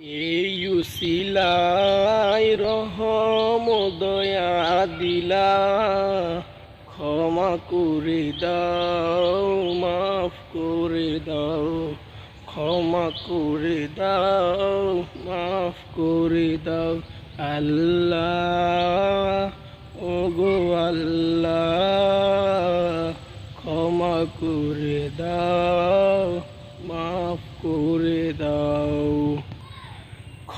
এই রহম, দয়া দিলা। ক্ষমা করে দাও, মাফ করে দাও। ক্ষমা করে দাও, মাফ করে দাও। আল্লাহ ও গো আল্লাহ, ক্ষমা করে দাও, মাফ করে দাও।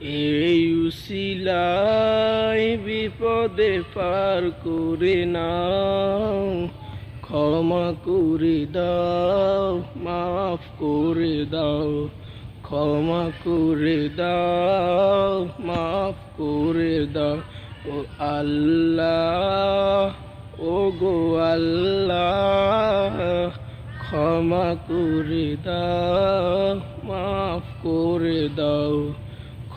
এই উসিলাই বিপদে পার করে নাও, ক্ষমা করে দাও, মাফ করে দাও, ক্ষমা করে দাও, মাফ করে দাও। ও আল্লাহ, ও গো আল্লাহ, ক্ষমা করে দাও, মাফ করে দাও।